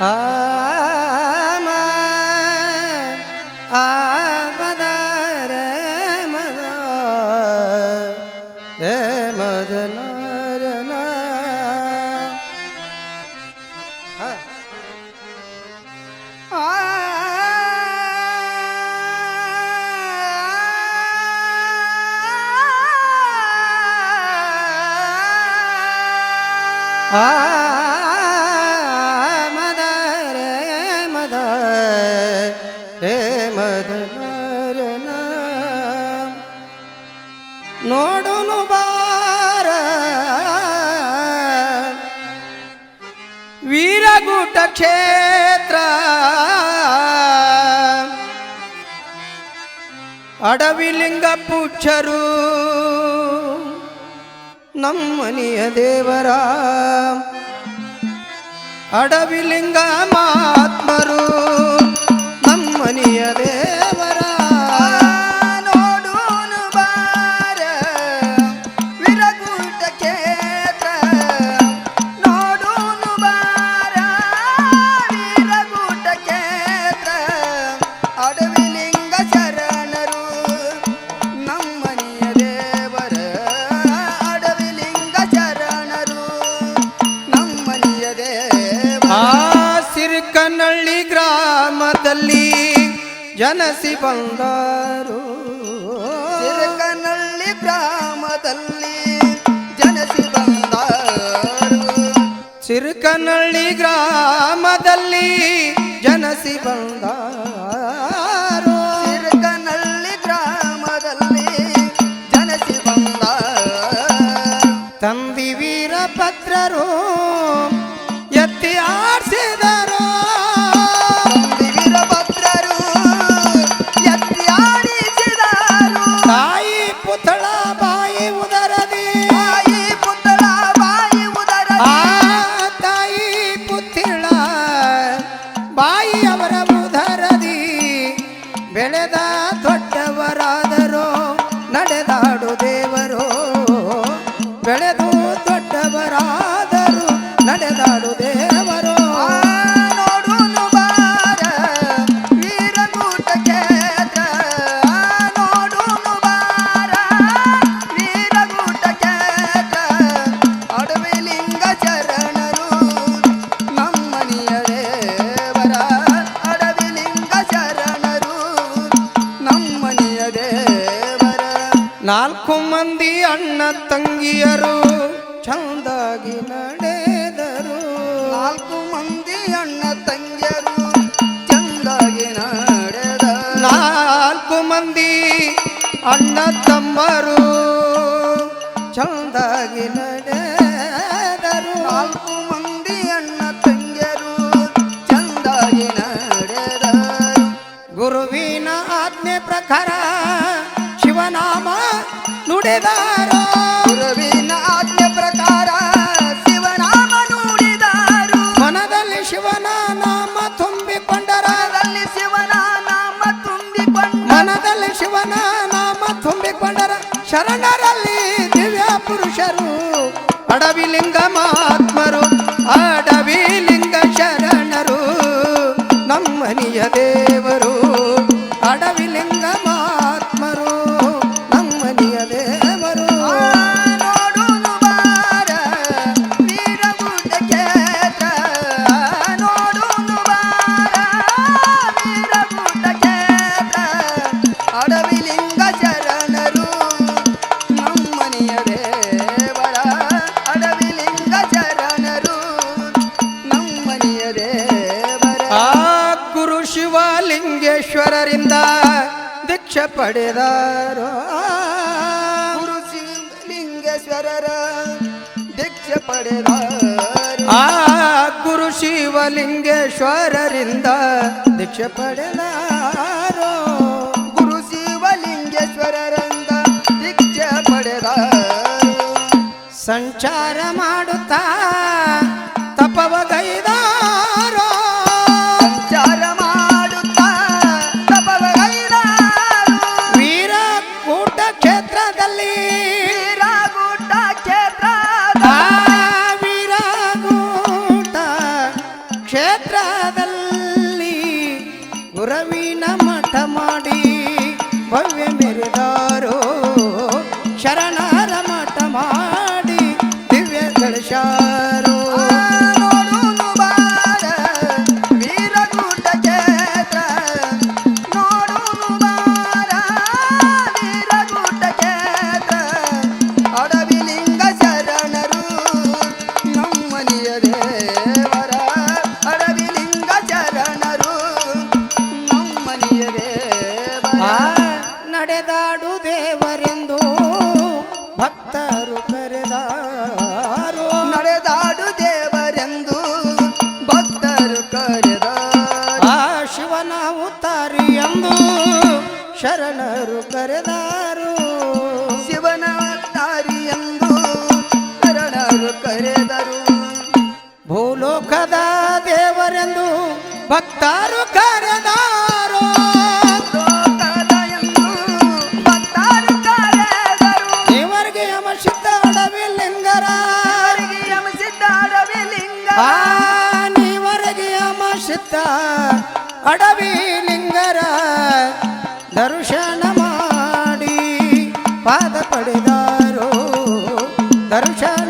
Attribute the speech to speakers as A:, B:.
A: ಆ ವೀರಗೂಟ ಕ್ಷೇತ್ರ ಅಡವಿಲಿಂಗ ಪುಚ್ಚರು ನಮ್ಮನಿಯ ದೇವರ ಅಡವಿಲಿಂಗ ಮಾತ್ಮರು ಜನಸಿ ಬಂದರು
B: ಕನಲ್ಲಿ ಗ್ರಾಮದಲ್ಲಿ ಜನಸಿ ಬಂದರು
A: ಸಿರ್ಕನಹಳ್ಳಿ ಗ್ರಾಮದಲ್ಲಿ ಜನಸಿ ಬಂದರು
B: ಗ್ರಾಮದಲ್ಲಿ ಜನಸಿ ಬಂದ
A: ತಂದಿ ವೀರಭದ್ರರು ನಾಲ್ಕು ಮಂದಿ ಅಣ್ಣ ತಂಗಿಯರು ಚಂದಾಗಿ ನಡೆದರು.
B: ನಾಲ್ಕು ಮಂದಿ ಅಣ್ಣ ತಂಗಿಯರು ಚಂದಾಗಿ ನಡೆದ
A: ನಾಲ್ಕು ಮಂದಿ ಅಣ್ಣ ತಮ್ಮರು ಚಂದಾಗಿ ನಡೆದರು.
B: ನಾಲ್ಕು ಮಂದಿ ಅಣ್ಣ ತಂಗಿಯರು ಚಂದಾಗಿ ನಡೆದ
A: ಗುರುವಿನ ಆಜ್ಞೆ ಪ್ರಕಾರ ಶಿವನಾಮ ನುಡಿದಾರೋ.
B: ಗುರುವಿನ ಆಜ್ಞೆ ಪ್ರಕಾರ ಶಿವನಾಮ ನುಡಿದಾರು.
A: ಮನದಲ್ಲಿ ಶಿವನ ನಾಮ ನುಡಿದಾರ
B: ಮನದಲ್ಲಿ ಶಿವನ ನಾಮ ತುಂಬಿಕೊಂಡ
A: ಮನದಲ್ಲಿ ಶಿವನ ನಾಮ ತುಂಬಿಕೊಂಡರ. ಶರಣರಲ್ಲಿ ದಿವ್ಯ ಪುರುಷರು ಅಡವಿಲಿಂಗ ಮಹಾತ್ಮರು ಅಡವಿಲಿಂಗ ಶರಣರು ನಮ್ಮನಿಯ ದೇವರು ಪಡೆದಾರೋ?
B: ಗುರು ಶಿವಲಿಂಗೇಶ್ವರರ ದೀಕ್ಷೆ ಪಡೆದಾರ?
A: ಆ ಗುರು ಶಿವಲಿಂಗೇಶ್ವರರಿಂದ ದೀಕ್ಷೆ ಪಡೆದಾರೋ?
B: ಗುರು ಶಿವಲಿಂಗೇಶ್ವರರಿಂದ ದೀಕ್ಷೆ ಪಡೆದ
A: ಸಂಚಾರ ರವಿನ ಮಠ ಮಾಡಿ ಭವ್ಯ ಮೆರೆದಾರೋ ಶರಣಾರ ಮಠ ಮಾಡಿ ದಿವ್ಯ ಭಕ್ತರು ಕರೆದಾರೋ? ದೇವರಿಗೆ ಯಮಸಿದ್ಧ ಅಡವಿ ಲಿಂಗರ.
B: ಯಮಸಿದ್ಧ ಅಡವಿ ಲಿಂಗ
A: ನೀವರೆಗೆ ಯಮಸಿದ್ಧ ಅಡವಿ ಲಿಂಗರ. ದರ್ಶನ ಮಾಡಿ ಪಾದ ಪಡೆದಾರೋ? ದರ್ಶನ